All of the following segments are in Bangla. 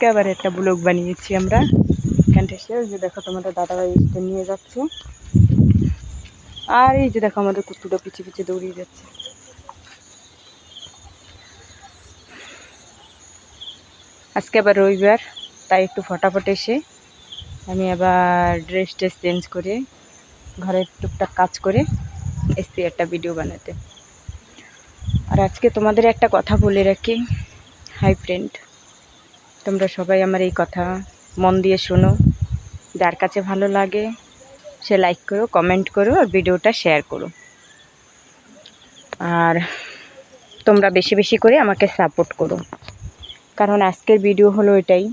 আজকে আবার একটা ব্লগ বানিয়েছি আমরা। এখানটা এসে যে দেখো তোমাদের দাদাভাই এসে নিয়ে যাচ্ছে। আর এই যে দেখো আমাদের কুত্তুটা পিছিয়ে পিছিয়ে দৌড়িয়ে যাচ্ছে। আজকে আবার রবিবার, তাই একটু ফটাফট এসে আমি আবার ড্রেস ট্রেস চেঞ্জ করে ঘরের টুকটাক কাজ করে এসছি একটা ভিডিও বানাতে। আর আজকে তোমাদের একটা কথা বলে রাখি হাই ফ্রেন্ড তোমরা সবাই আমার এই কথা মন দিয়ে শোনো। যার কাছে ভালো লাগে, সে লাইক করো কমেন্ট করো আর ভিডিওটা শেয়ার করো। আর তোমরা বেশি বেশি করে আমাকে সাপোর্ট করো। কারণ আজকের ভিডিও হলো এটাই।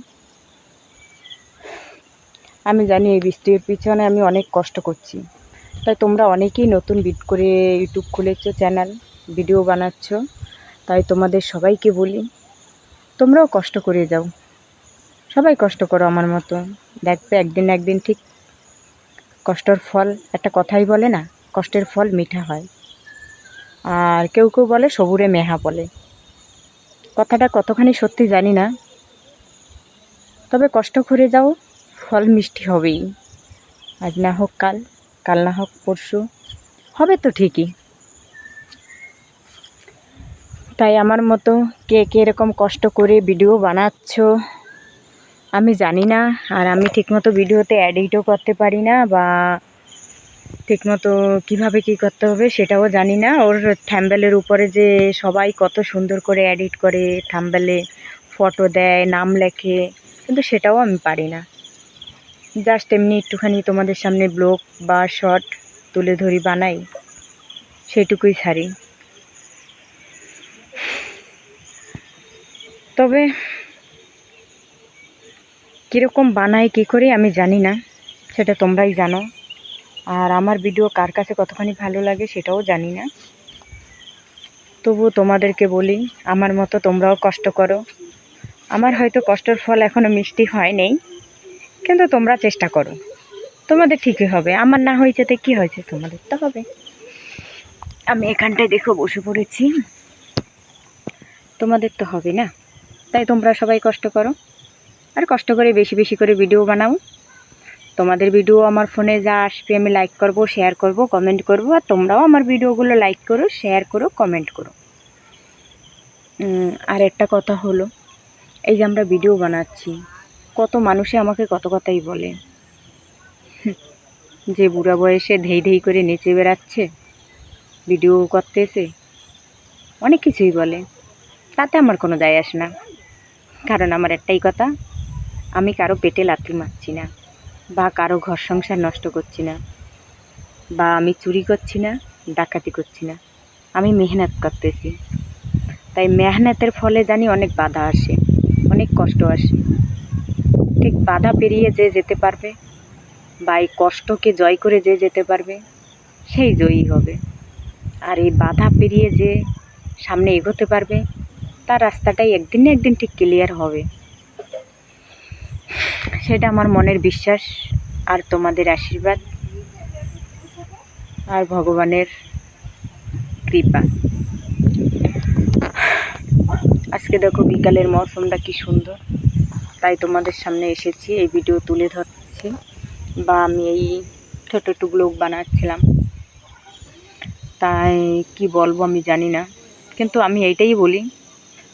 আমি জানি এই বৃষ্টির পিছনে আমি অনেক কষ্ট করছি। তাই তোমরা অনেকেই নতুন বিট করে ইউটিউব খুলেছো চ্যানেল ভিডিও বানাচ্ছ। তাই তোমাদের সবাইকে বলি, তোমরাও কষ্ট করে যাও। সবাই কষ্ট করো আমার মতো। দেখবে একদিন একদিন ঠিক কষ্টর ফল, একটা কথাই বলে না, কষ্টের ফল মিঠা হয়। আর কেউ কেউ বলে সবুরে মেহা বলে। কথাটা কতখানি সত্যি জানি না। তবে কষ্ট করে যাও, ফল মিষ্টি হবেই। আজ না হোক কাল কাল না হোক পরশু, হবে তো ঠিকই। তাই আমার মতো কে কে এরকম কষ্ট করে ভিডিও বানাচ্ছ আমি জানি না, আর আমি ঠিকমতো ভিডিওতে এডিটও করতে পারি না বা ঠিকমতো কীভাবে কি করতে হবে সেটাও জানি না। ওর থ্যাম্বেলের উপরে যে সবাই কত সুন্দর করে এডিট করে, থাম্বেলে ফটো দেয়, নাম লেখে, কিন্তু সেটাও আমি পারি না। জাস্ট এমনি একটুখানি তোমাদের সামনে ব্লগ বা শর্ট তুলে ধরি, বানাই, সেটুকুই ছাড়ি। তবে কীরকম বানাই কী করে আমি জানি না। সেটা তোমরাই জানো। আর আমার ভিডিও কার কাছে কতখানি ভালো লাগে সেটাও জানি না। তবু তোমাদেরকে বলি, আমার মতো তোমরাও কষ্ট করো। আমার হয়তো কষ্টের ফল এখনও মিষ্টি হয় নেই, কিন্তু তোমরা চেষ্টা করো। তোমাদের ঠিকই হবে। আমার না হয়েছে তো কী হয়েছে? তোমাদের তো হবে। আমি এখানটায় দেখো বসে পড়েছি। তোমাদের তো হবে না। তাই তোমরা সবাই কষ্ট করো। আর কষ্ট করে বেশি বেশি করে ভিডিও বানাও তোমাদের ভিডিও আমার ফোনে যা আসবে আমি লাইক করব শেয়ার করব কমেন্ট করব, আর তোমরাও আমার ভিডিওগুলো লাইক করো শেয়ার করো কমেন্ট করো। আর একটা কথা হলো, এই যে আমরা ভিডিও বানাচ্ছি, কত মানুষে আমাকে কত কথাই বলে। যে বুড়া বয়সে ধেই ধেই করে নেচে বেড়াচ্ছে ভিডিও করতেছে, অনেক কিছুই বলে, তাতে আমার কোনো দায় আসে না। কারণ আমার একটাই কথা আমি কারও পেটে লাথি মারছি না, বা কারও ঘর সংসার নষ্ট করছি না, বা আমি চুরি করছি না, ডাকাতি করছি না। আমি মেহনত করতেছি। তাই মেহনতের ফলে জানি অনেক বাধা আসে, অনেক কষ্ট আসে। ঠিক বাধা পেরিয়ে যে যেতে পারবে, বা এই কষ্টকে জয় করে যে যেতে পারবে, সেই জয়ী হবে। আর এই বাধা পেরিয়ে যে সামনে এগোতে পারবে, তার রাস্তাটাই একদিন না একদিন ঠিক ক্লিয়ার হবে। সেটা আমার মনের বিশ্বাস আর তোমাদের আশীর্বাদ আর ভগবানের কৃপা। আজকে দেখো বিকালের মৌসুমটা কি সুন্দর। তাই তোমাদের সামনে এসেছি, এই ভিডিও তুলে ধরছি বা আমি এই ছোটো ব্লগ বানাচ্ছিলাম। তাই কি বলব আমি জানি না, কিন্তু আমি এইটাই বলি,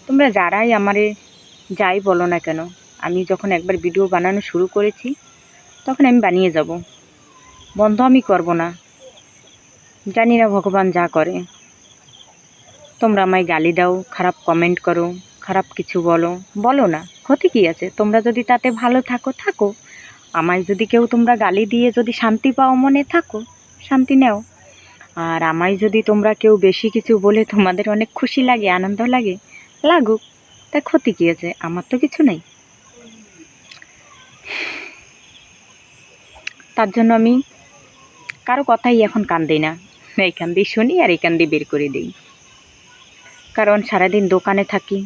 তোমরা যারাই আমারে যাই বলো না কেন আমি যখন একবার ভিডিও বানানো শুরু করেছি, তখন আমি বানিয়ে যাব। বন্ধ আমি করব না। জানি না ভগবান যা করে। তোমরা আমায় গালি দাও, খারাপ কমেন্ট করো, খারাপ কিছু বলো। বলো না, ক্ষতি কী আছে? তোমরা যদি তাতে ভালো থাকো থাকো। আমায় যদি কেউ তোমরা গালি দিয়ে যদি শান্তি পাও মনে, থাকো, শান্তি নেও। আর আমায় যদি তোমরা কেউ বেশি কিছু বলে, তোমাদের অনেক খুশি লাগে, আনন্দ লাগে, লাগুক, তা ক্ষতি কী আছে? আমার তো কিছু নেই। তার জন্য আমি কারও কথাই এখন কান দিই না। এইখান দিয়ে শুনি আর এইখান দিয়ে বের করে দিই। কারণ সারাদিন দোকানে থাকি,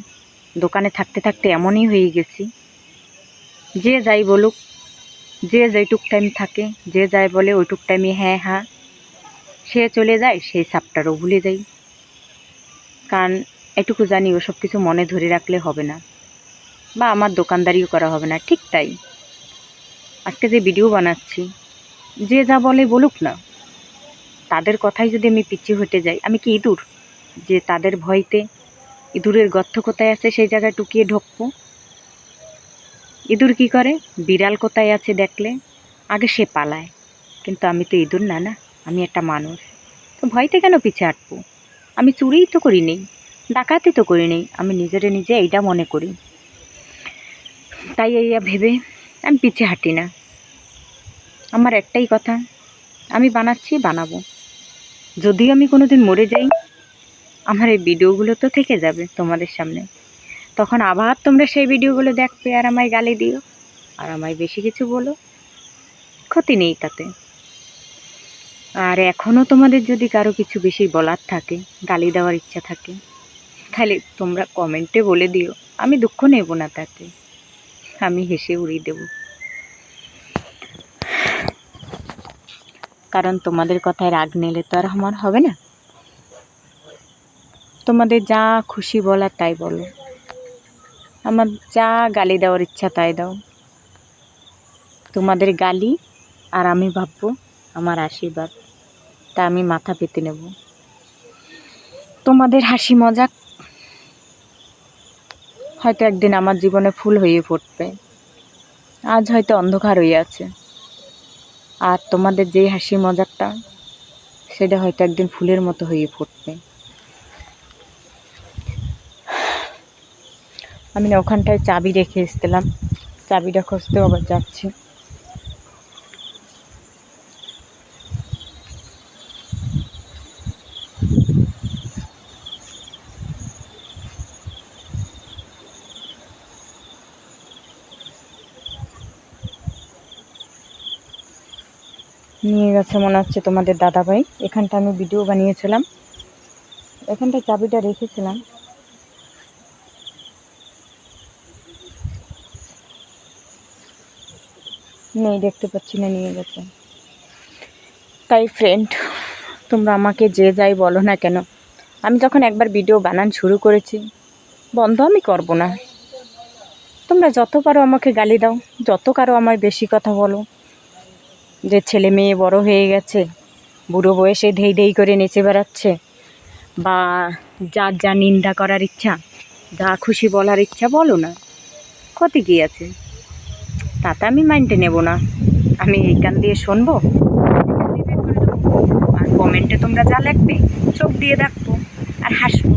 দোকানে থাকতে থাকতে এমনই হয়ে গেছি। যে যাই বলুক, যে যেইটুক টাইম থাকে, যে যাই বলে ওইটুক টাইমে হ্যাঁ হ্যাঁ। সে চলে যায়, সেই সাপটারও ভুলে যাই। কারণ এটুকু জানি ওসব কিছু মনে ধরে রাখলে হবে না। বা আমার দোকানদারিও করা হবে না, ঠিক তাই। আজকে যে ভিডিও বানাচ্ছি যে যা বলে বলুক না, তাদের কথাই যদি আমি পিছু হটে যাই, আমি কি ইঁদুর? যে তাদের ভয়তে ইঁদুরের গর্ত কোথায় আছে সেই জায়গায় টুকিয়ে ঢোকবো। ইঁদুর কি করে? বিড়াল কোথায় আছে দেখলে? আগে সে পালায়। কিন্তু আমি তো ইঁদুর না না, আমি একটা মানুষ। তো ভয়তে কেন পিছে হাঁটবো? আমি চুরিই তো করি নেই ডাকাতি তো করি নেই আমি নিজেরে নিজে এইটা মনে করি। তাই এইয়া ভেবে আমি পিছে হাঁটি না। আমার একটাই কথা, আমি বানাচ্ছি, বানাবো। যদি আমি কোনো দিন মরে যাই, আমার এই ভিডিওগুলো তো থেকে যাবে তোমাদের সামনে। তখন আবার তোমরা সেই ভিডিওগুলো দেখবে আর আমায় গালি দিও। আর আমায় বেশি কিছু বলো, ক্ষতি নেই তাতে। আর এখনও তোমাদের যদি কারও কিছু বেশি বলার থাকে, গালি দেওয়ার ইচ্ছা থাকে, তাহলে তোমরা কমেন্টে বলে দিও। আমি দুঃখ নেব না তাতে। আমি হেসে উড়িয়ে দেব। কারণ তোমাদের কথায় রাগ নিলে তো আর আমার হবে না। তোমাদের যা খুশি বলার তাই বলো। আমার যা গালি দেওয়ার ইচ্ছা তাই দাও। তোমাদের গালি আর আমি ভাববো আমার আশীর্বাদ, তা আমি মাথা পেতে নেব। তোমাদের হাসি মজাক হয়তো একদিন আমার জীবনে ফুল হয়ে ফুটবে। আজ হয়তো অন্ধকার হয়ে আছে। আর তোমাদের যেই হাসি মজাকটা সেটা হয়তো একদিন ফুলের মতো হয়ে ফুটবে। আমি না ওখানটায় চাবি রেখে এসেছিলাম। চাবিটা খুঁজতেও আবার যাচ্ছি নিয়ে গেছে মনে হচ্ছে তোমাদের দাদাভাই। এখানটা আমি ভিডিও বানিয়েছিলাম। এখানটায় চাবিটা রেখেছিলাম। নেই দেখতে পাচ্ছি না, নিয়ে গেছে। তাই ফ্রেন্ড তোমরা আমাকে যে যাই বলো না কেন, আমি যখন একবার ভিডিও বানান শুরু করেছি, বন্ধ আমি করব না। তোমরা যত পারো আমাকে গালি দাও, যত কারও আমায় বেশি কথা বলো যে ছেলে মেয়ে বড় হয়ে গেছে, বুড়ো বয়সে ধেই ধেই করে নেচে বেড়াচ্ছে। বা যার যা নিন্দা করার ইচ্ছা, যা খুশি বলার ইচ্ছা বলো না, ক্ষতি কী আছে? তাতে আমি মাইন্ডে নেব না। আমি এই কান দিয়ে শুনব? আর কমেন্টে তোমরা যা লিখবে, চোখ দিয়ে দেখব আর হাসবো।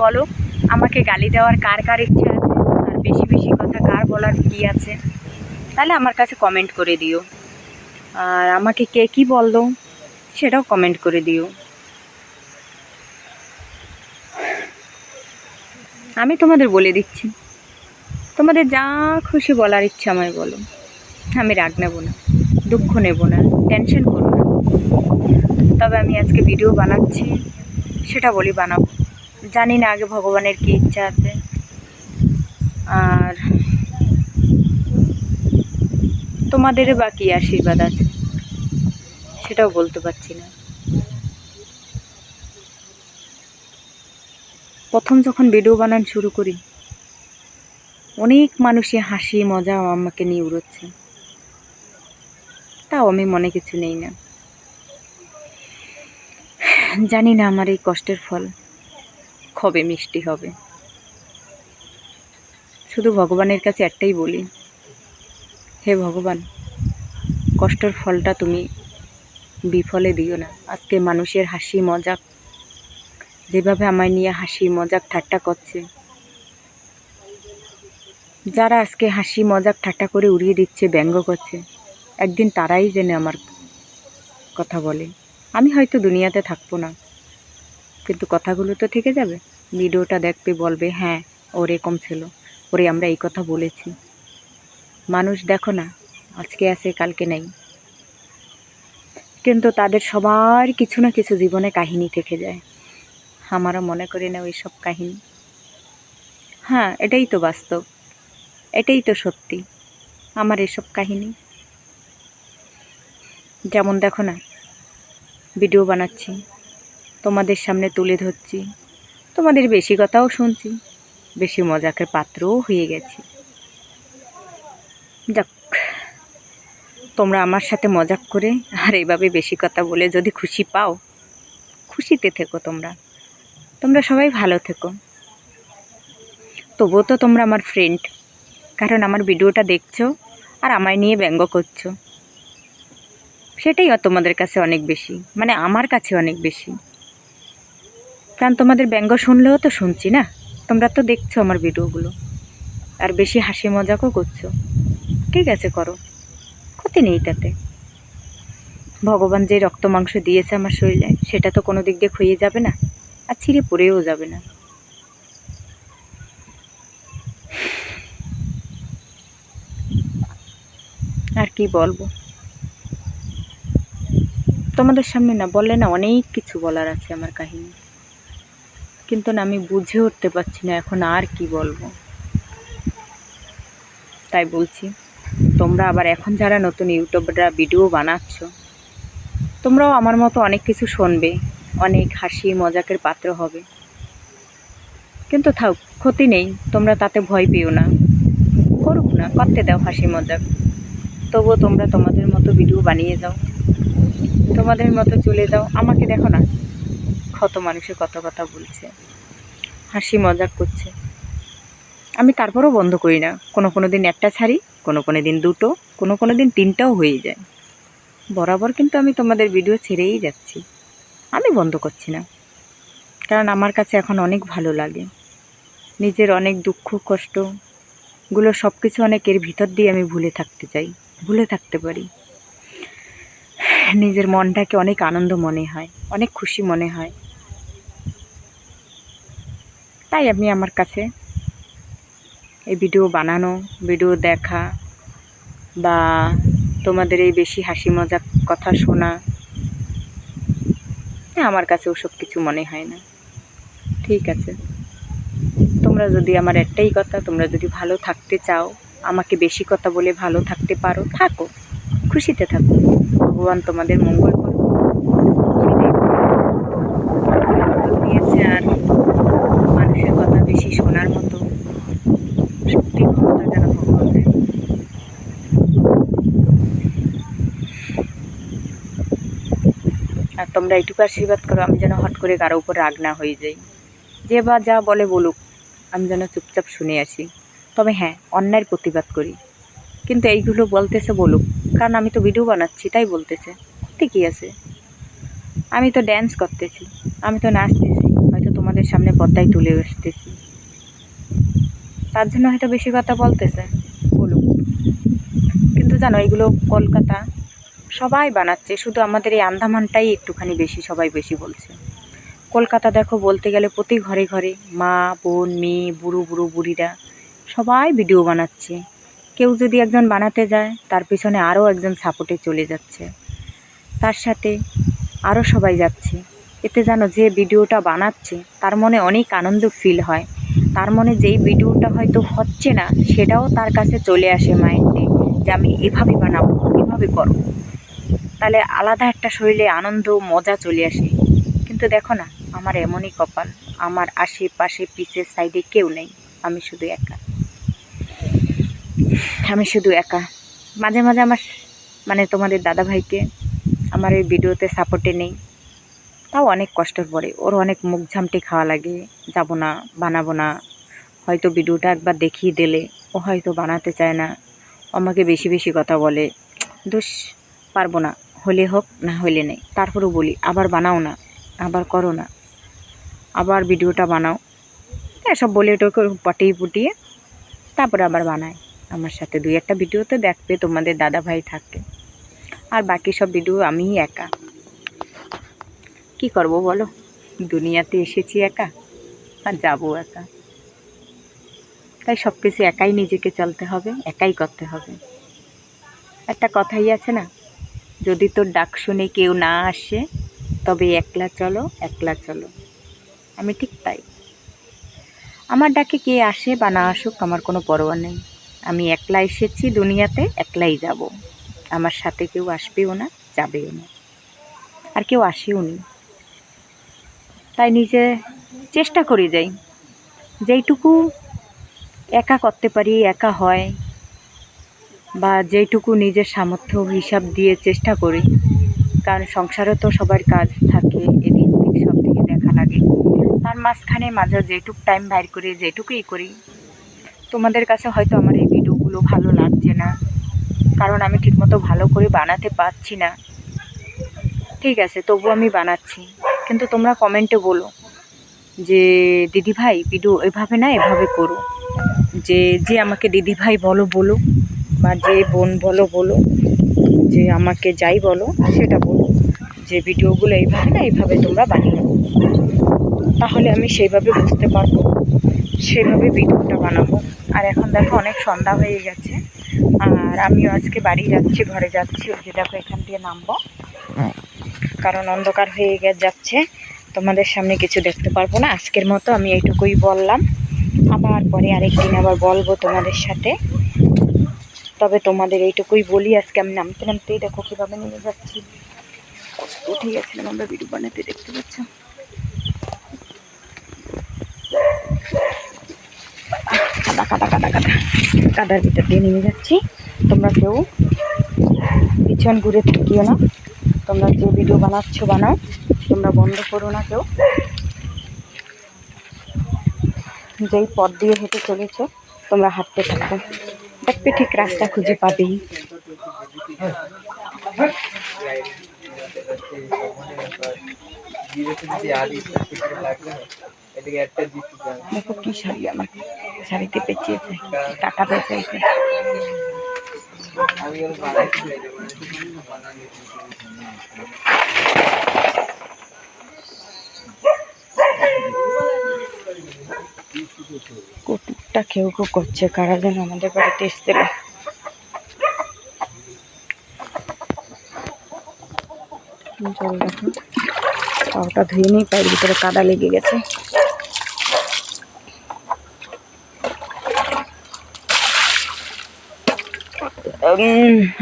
বলো, আমাকে গালি দেওয়ার কার কার ইচ্ছা আছে আর বেশি বেশি কথা কার বলার কি আছে? তাহলে আমার কাছে কমেন্ট করে দিও। আর আমাকে কে কী বলল, সেটাও কমেন্ট করে দিও। আমি তোমাদের বলে দিচ্ছি। তোমাদের যা খুশি বলার ইচ্ছা আমায় বলো। আমি রাগ নেব না, দুঃখ নেব না টেনশন করব না। তবে আমি আজকে ভিডিও বানাচ্ছি, সেটা বলি বানাবো। জানি না আগে ভগবানের কী ইচ্ছা আছে। আর তোমাদের বাকি আশীর্বাদ আছে। সেটাও বলতে পারছি না। প্রথম যখন ভিডিও বানান শুরু করি, অনেক মানুষই হাসি, মজা আমাকে নিয়ে উড়োচ্ছে। তাও আমি মনে কিছু নেই না। জানি না আমার এই কষ্টের ফল কবে মিষ্টি হবে। শুধু ভগবানের কাছে একটাই বলি হে ভগবান, কষ্টের ফলটা তুমি বিফলে দিও না। আজকে মানুষের হাসি মজাক, যেভাবে আমায় নিয়ে হাসি মজাক ঠাট্টা করছে। যারা আজকে হাসি মজাক ঠাট্টা করে উড়িয়ে দিচ্ছে, ব্যঙ্গ করছে, একদিন তারাই জেনে আমার কথা বলে। আমি হয়তো দুনিয়াতে থাকব না, কিন্তু কথাগুলো তো থেকে যাবে। ভিডিওটা দেখবে বলবে হ্যাঁ ওর এরকম ছিল, ওরে আমরা এই কথা বলেছি। মানুষ দেখো না, আজকে আছে, কালকে নেই। কিন্তু তাদের সবার কিছু না কিছু জীবনে কাহিনী থেকে যায়। আমারও মনে করি না ওই সব কাহিনী। হ্যাঁ এটাই তো বাস্তব, এটাই তো সত্যি, আমার এসব কাহিনী। যেমন দেখো না, ভিডিও বানাচ্ছি, তোমাদের সামনে তুলে ধরছি, তোমাদের বেশি কথাও শুনছি, বেশি মজাকের পাত্রও হয়ে গেছি। যাক, তোমরা আমার সাথে মজাক করে আর এইভাবে বেশি কথা বলে যদি খুশি পাও, খুশিতে থেকো তোমরা। তোমরা সবাই ভালো থেকো। তবুও তো তোমরা আমার ফ্রেন্ড কারণ আমার ভিডিওটা দেখছ আর আমায় নিয়ে ব্যঙ্গ করছ। সেটাই তোমাদের কাছে অনেক বেশি মানে আমার কাছে অনেক বেশি। কারণ তোমাদের ব্যঙ্গ শুনলেও তো শুনছি না? তোমরা তো দেখছ আমার ভিডিওগুলো। আর বেশি হাসি মজাকও করছ। ঠিক আছে করো। ক্ষতি নেই তাতে। ভগবান যে রক্ত মাংস দিয়েছে আমার শরীরে, সেটা তো কোনো দিক দিয়ে ক্ষয়ে যাবে না, আর ছিঁড়ে পড়েও যাবে না। আর কি বলব? তোমাদের সামনে না, বললে না অনেক কিছু বলার আছে আমার কাহিনী। কিন্তু না, আমি বুঝে উঠতে পারছি না এখন আর কি বলব। তাই বলছি। তোমরা আবার এখন যারা নতুন ইউটিউবরা ভিডিও বানাচ্ছ, তোমরাও আমার মতো অনেক কিছু শুনবে, অনেক হাসি মজাকের পাত্র হবে। কিন্তু থাক, ক্ষতি নেই, তোমরা তাতে ভয় পেও না। করুক না, করতে দাও হাসি মজাক। তবুও তোমরা তোমাদের মতো ভিডিও বানিয়ে যাও তোমাদের মতো চলে যাও আমাকে দেখো না, কত মানুষে কত কথা বলছে, হাসি মজাক করছে। আমি তারপরও বন্ধ করি না। কোনো কোনো দিন একটা ছাড়ি কোনো কোনো দিন দুটো, কোনো কোনো দিন তিনটাও হয়ে যায়। বরাবর কিন্তু আমি তোমাদের ভিডিও ছেড়েই যাচ্ছি। আমি বন্ধ করছি না। কারণ আমার কাছে এখন অনেক ভালো লাগে। নিজের অনেক দুঃখ কষ্টগুলো সব কিছু অনেক এর ভিতর দিয়ে আমি ভুলে থাকতে চাই, ভুলে থাকতে পারি। নিজের মনটাকে অনেক আনন্দ মনে হয়, অনেক খুশি মনে হয়। তাই আমি আমার কাছে এই ভিডিও বানানো, ভিডিও দেখা বা তোমাদের এই বেশি হাসি মজাক কথা শোনা, আমার কাছে ওসব কিছু মনে হয় না। ঠিক আছে। তোমরা যদি আমার একটাই কথা, তোমরা যদি ভালো থাকতে চাও, আমাকে বেশি কথা বলে ভালো থাকতে পারো, থাকো। খুশিতে থাকো। ভগবান তোমাদের মঙ্গল করো সেটাই বলব। দিয়েছে আর মানুষের কথা বেশি শোনার মতো সত্যি ক্ষমতা যেন ভগবান দেয় আর তোমরা এইটুকু আশীর্বাদ করো, আমি যেন হট করে কারও উপর রাগ না হয়ে যাই। যে বা যা বলে বলুক, আমি যেন চুপচাপ শুনে আসি। তবে হ্যাঁ অন্যায়ের প্রতিবাদ করি। কিন্তু এইগুলো বলতেছে বলুক, কারণ আমি তো ভিডিও বানাচ্ছি, তাই বলতেছে। ঠিকই আছে। আমি তো ড্যান্স করতেছি, আমি তো নাচতেছি, হয়তো তোমাদের সামনে পর্দায় তুলে আসতেছি। তার জন্য হয়তো বেশি কথা বলতেছে। জানো, এগুলো কলকাতা সবাই বানাচ্ছে, শুধু আমাদের এই আন্দামানটাই একটুখানি বেশি, সবাই বেশি বলছে। কলকাতা দেখো, বলতে গেলে প্রতি ঘরে ঘরে মা, বোন, মেয়ে, বুড়ো বুড়ো, বুড়িরা সবাই ভিডিও বানাচ্ছে। কেউ যদি একজন বানাতে যায়, তার পিছনে আরও একজন সাপোর্টে চলে যাচ্ছে। তার সাথে আরও সবাই যাচ্ছে। এতে যেন যে ভিডিওটা বানাচ্ছে, তার মনে অনেক আনন্দ ফিল হয়। তার মনে যেই ভিডিওটা হয়তো হচ্ছে না, সেটাও তার কাছে চলে আসে মাইন্ডে যে আমি এভাবে বানাবো, এভাবে করো তাহলে আলাদা একটা শরীরে আনন্দ, মজা চলে আসে। কিন্তু দেখো না, আমার এমনই কপাল, আমার আশেপাশে পিসের সাইডে কেউ নেই, আমি শুধু একা। আমি শুধু একা। মাঝে মাঝে আমার মানে তোমাদের দাদাভাইকে আমার এই ভিডিওতে সাপোর্টে নেই। তাও অনেক কষ্টের পরে। ওর অনেক মুখ ঝামটে খাওয়া লাগে, যাব না, বানাবো না। হয়তো ভিডিওটা একবার দেখিয়ে দিলে, ও হয়তো বানাতে চায় না। আমাকে বেশি বেশি কথা বলে, দোষ, পারব না। হলে হোক, না হলে নেই। তারপরেও বলি, আবার বানাও না, আবার করো না। আবার ভিডিওটা বানাও। এসব বলে ওটাকে পটিয়ে পুটিয়ে তারপরে আবার বানায়। আমার সাথে দুই একটা ভিডিওতে দেখবে তোমাদের দাদা ভাই থাকে। আর বাকি সব ভিডিও আমিই একা। কি করব বলো? দুনিয়াতে এসেছি একা, আর যাব একা। তাই সব কিছু একাই নিজেকে চলতে হবে, একাই করতে হবে। একটা কথাই আছে না, যদি তোর ডাক শুনে কেউ না আসে, তবে একলা চলো একলা চলো। আমি ঠিক তাই। আমার ডাকে কে আসে বা না আসুক আমার কোনো পরোয়া নেই। আমি একলা এসেছি দুনিয়াতে, একলাই যাব। আমার সাথে কেউ আসবেও না, যাবেও না। আর কেউ আসেও নি তাই নিজে চেষ্টা করে যাই। যেইটুকু একা করতে পারি, একা হয়, বা যেইটুকু নিজের সামর্থ্য হিসাব দিয়ে চেষ্টা করি, কারণ সংসারে তো সবার কাজ থাকে, এদিক ওদিক সব দিকে দেখা লাগে। তার মাঝখানে মাঝে যেটুক টাইম বাইর করে, যেটুকুই করি, তোমাদের কাছে হয়তো আমার এই ভিডিওগুলো ভালো লাগছে না, কারণ আমি ঠিকমতো ভালো করে বানাতে পারছি না। ঠিক আছে তবু আমি বানাচ্ছি, কিন্তু তোমরা কমেন্টে বলো। যে দিদি ভাই ভিডিও এভাবে না এভাবে করো। যে যে আমাকে দিদি ভাই বলো বলো বা যে বোন বলো বলো যে আমাকে যাই বলো সেটা বলো। যে ভিডিওগুলো এইভাবে না এইভাবে তোমরা বানিয়ে। তাহলে আমি সেইভাবে বুঝতে পারব সেইভাবে ভিডিওটা বানাবো। আর এখন দেখো অনেক সন্ধ্যা হয়ে গেছে। আর আমিও আজকে বাড়ি যাচ্ছি ঘরে যাচ্ছি। ওই যে দেখো এখান দিয়ে নামবো। কারণ অন্ধকার হয়ে গে যাচ্ছে। তোমাদের সামনে কিছু দেখতে পারব না। আজকের মতো আমি এইটুকুই বললাম। আবার পরে আরেকদিন আবার বলব তোমাদের সাথে। তবে তোমাদের এইটুকুই বলি আজকে আমি নামতে নামতেই দেখো কীভাবে নেমে যাচ্ছি। উঠে গেছিলাম আমরা ভিডিও বানাতে, দেখতে পাচ্ছ? কাদা কাদা কাদা কাদা। কাদার ভিতর দিয়ে নেমে যাচ্ছি। তোমরা কেউ পিছন ঘুরে থাকিও না। তোমরা যে ভিডিও বানাচ্ছ, বানাও। তোমরা বন্ধ করো না কেউ। যেই পথ দিয়ে হেঁটে চলেছো, তোমরা হাঁটতে থাকো। দেখবে ঠিক রাস্তা খুঁজে পাবেই দেখো কি শাড়ি আমার। শাড়িতে পেঁচিয়েছে টাকা পেঁচাইছে কুকুরটা কেউ কেউ করছে, কারা যেন আমাদের বাড়িতে এসছিল। দেখো পাওটা ধুয়ে নিই, পায়ের ভিতরে কাদা লেগে গেছে।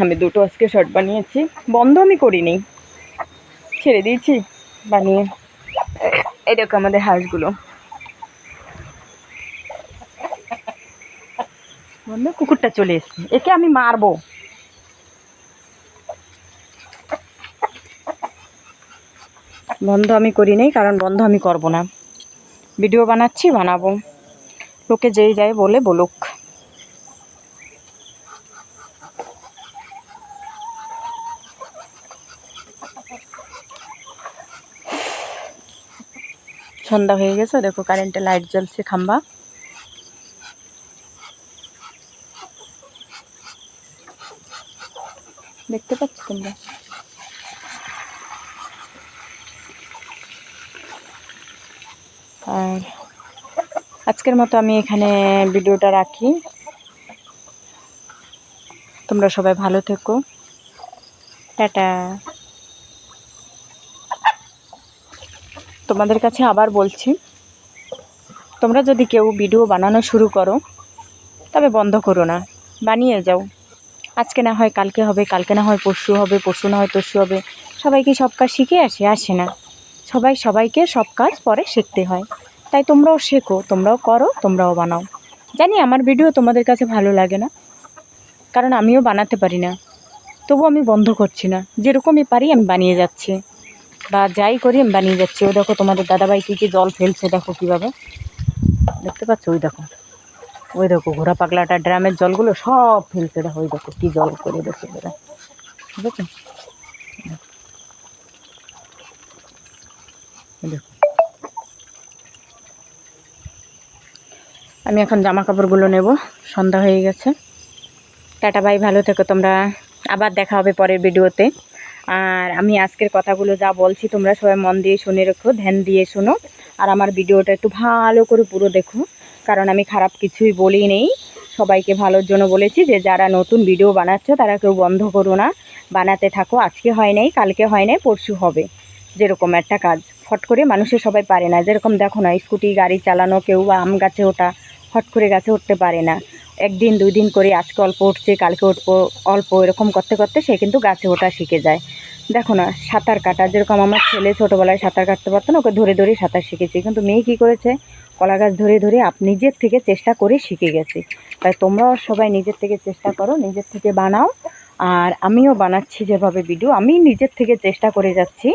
আমি দুটো আজকে শর্ট বানিয়েছি, বন্ধ আমি করিনি। ছেড়ে দিয়েছি, বানিয়ে। দেখো আমাদের হাঁসগুলো। বন্ধ কুকুরটা চলে এসছে। একে আমি মারবো। বন্ধ আমি করি নেই, কারণ বন্ধ আমি করব না। ভিডিও বানাচ্ছি, বানাবো। লোকে যেই যায় বলে বলুক। সন্ধ্যা হয়ে গেছে, দেখো কারেন্টে লাইট জ্বলছে খাম্বা। দেখতে পাচ্ছ তোমরা। আর আজকের মতো আমি এখানে ভিডিওটা রাখি। তোমরা সবাই ভালো থেকো। টাটা। তোমাদের কাছে আবার বলছি, তোমরা যদি কেউ ভিডিও বানানো শুরু করো, তবে বন্ধ করো না, বানিয়ে যাও। আজকে না হয়, কালকে হবে, কালকে না হয়, পরশু হবে, পরশু না হয়, তরশু হবে। সবাই কি সব কাজ শিখে আসে আসে না। সবাই, সবাইকে সব কাজ পরে শিখতে হয়। তাই তোমরাও শেখো, তোমরাও করো, তোমরাও বানাও। জানি আমার ভিডিও তোমাদের কাছে ভালো লাগে না, কারণ আমিও বানাতে পারি না। তবু আমি বন্ধ করছি না। যেরকমই পারি আমি বানিয়ে যাচ্ছি। বা যাই করি আমি বানিয়ে যাচ্ছি। ওই দেখো তোমাদের দাদাভাই কী কী জল ফেলছে, দেখো কীভাবে। দেখতে পাচ্ছ? ওই দেখো। ওই দেখো ঘোড়া পাগলাটা, ড্রামের জলগুলো সব ফেলছে, দেখো, ওই দেখো কী জল করে দেখো ওরা। ঠিক আমি এখন জামা কাপড়গুলো নেব, সন্ধ্যা হয়ে গেছে। টাটা ভাই ভালো থেকো তোমরা। আবার দেখা হবে পরের ভিডিওতে। আর আমি আজকের কথাগুলো যা বলছি, তোমরা সবাই মন দিয়ে শুনে রেখো, ধ্যান দিয়ে শোনো। আর আমার ভিডিওটা একটু ভালো করে পুরো দেখো। কারণ আমি খারাপ কিছুই বলি নেই। সবাইকে ভালোর জন্য বলেছি যে, যারা নতুন ভিডিও বানাচ্ছো, তারা কেউ বন্ধ করো না। বানাতে থাকো। আজকে হয় নাই, কালকে হয় নাই, পরশু হবে। যেরকম একটা কাজ। ফট করে মানুষের সবাই পারে না। যেরকম দেখো না, স্কুটি, গাড়ি চালানো, কেউ বা আম গাছে ওঠা হট করে গাছে উঠতে পারে না। একদিন, দুই দিন করে আজকে অল্প উঠছে, কালকে উঠবো, অল্প এরকম করতে করতে সে কিন্তু গাছে ওঠা শিখে যায়। দেখো না, সাঁতার কাটা, যেরকম আমার ছেলে ছোটোবেলায় সাঁতার কাটতে পারতো না, ওকে ধরে ধরে সাঁতার শিখেছি। কিন্তু মেয়ে কী করেছে? কলা গাছ ধরে ধরে আপ নিজের থেকে চেষ্টা করে শিখে গেছে। তাই তোমরাও সবাই নিজের থেকে চেষ্টা করো, নিজের থেকে বানাও। আর আমিও বানাচ্ছি যেভাবে ভিডিও আমি নিজের থেকে চেষ্টা করে যাচ্ছি।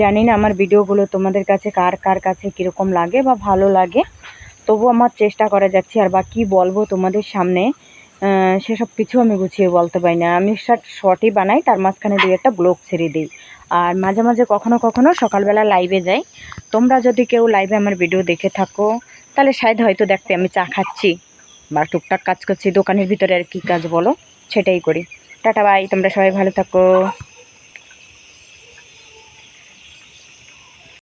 জানি না আমার ভিডিওগুলো তোমাদের কাছে কার কার কাছে কীরকম লাগে বা ভালো লাগে। তবু আমার চেষ্টা করে যাচ্ছি আর বা কী বলব তোমাদের সামনে। সেসব কিছু আমি গুছিয়ে বলতে পারি না। আমি শর্ট শর্টই বানাই, তার মাঝখানে দুই একটা ব্লগ ছেড়ে দিই। আর মাঝে মাঝে কখনো কখনো সকালবেলা লাইভে যাই। তোমরা যদি কেউ লাইভে আমার ভিডিও দেখে থাকো, তাহলে শায়দ হয়তো দেখতে আমি চা খাচ্ছি বা টুকটাক কাজ করছি, দোকানের ভিতরে আর কী কাজ বলো, সেটাই করি। টাটা বাই তোমরা সবাই ভালো থাকো।